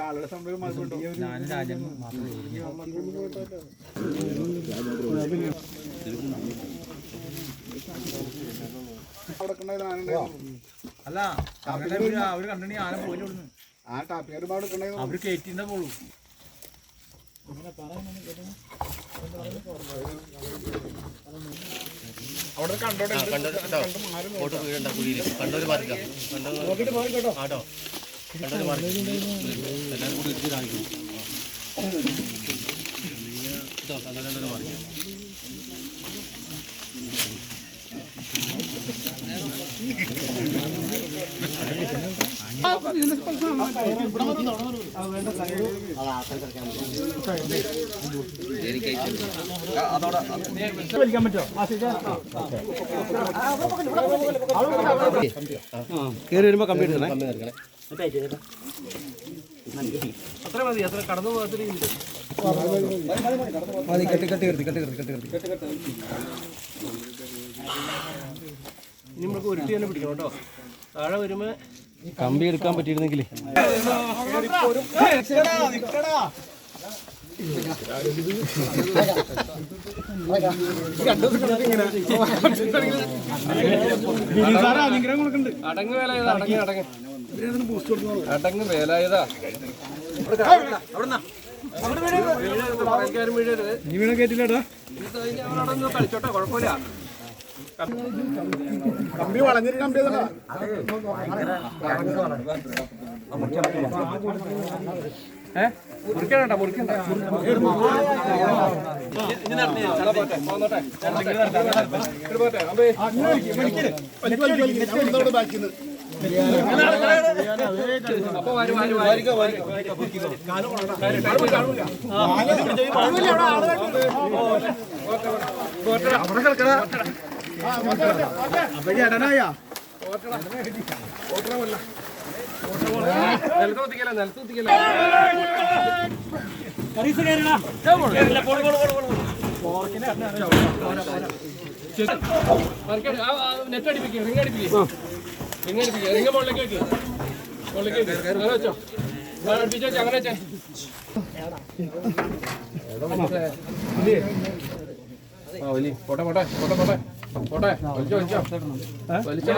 ആളുടെ സംഭവം അല്ല അവർ കണ്ടിട്ടുണ്ടെങ്കിൽ ആന പോയി ആ ടാപ്പിക്കാർ അവർ കയറ്റിന്റെ പോളൂ. അവിടെ കണ്ടോട്ടെ കണ്ടോ കണ്ടോ. കണ്ടോ മാറിക്കാം കണ്ടോ മാറി കേട്ടോ. മാറി എല്ലാവരും കൂടി ഇടിച്ച് കാണിക്കും ഇതോ കണ്ടോ കണ്ടോര് മാറിക്കാം വലിക്കാൻ പറ്റുമോ വരുമ്പോ കമ്പി എടുക്കണേ. അത്ര മതി അത്ര കടന്നു പോകാത്ത കെട്ടി കെട്ടി കെട്ടി കെട്ടി കെട്ടി കെട്ടി. ഇനി നമുക്ക് ഉരുട്ടി തന്നെ പിടിക്കണം കേട്ടോ. താഴെ വരുമ്പോ കമ്പി എടുക്കാൻ പറ്റിയിരുന്നെങ്കിൽ അടങ്ങ് വേലായതാ അടങ്ങ് അടങ്ങ്. അടങ്ങ് വേലായതാ നീ വീണ കേട്ടില്ലടാ കളിച്ചോട്ടെ കുഴപ്പമില്ല. കമ്പി വളഞ്ഞൊരു കമ്പി ഏഹ് മുറിക്കണ്ട മുറിക്കണ്ട അവിടെ അപ്പൊ വരും വരും വാരിക്കോ വാരിക്കോ അപ്പൊ ചേട്ടനായ നിലത്ത് കുത്തിക്കല നിലത്ത് കുത്തിക്കല നെറ്റ് മുകളിലേക്ക് വെക്കുക മുകളിലേക്ക് വെക്കുക അങ്ങനെ വെച്ചോ അങ്ങനെ പോട്ടെ പോട്ടെ പോട്ടെ പോട്ടെ. വലിച്ചോ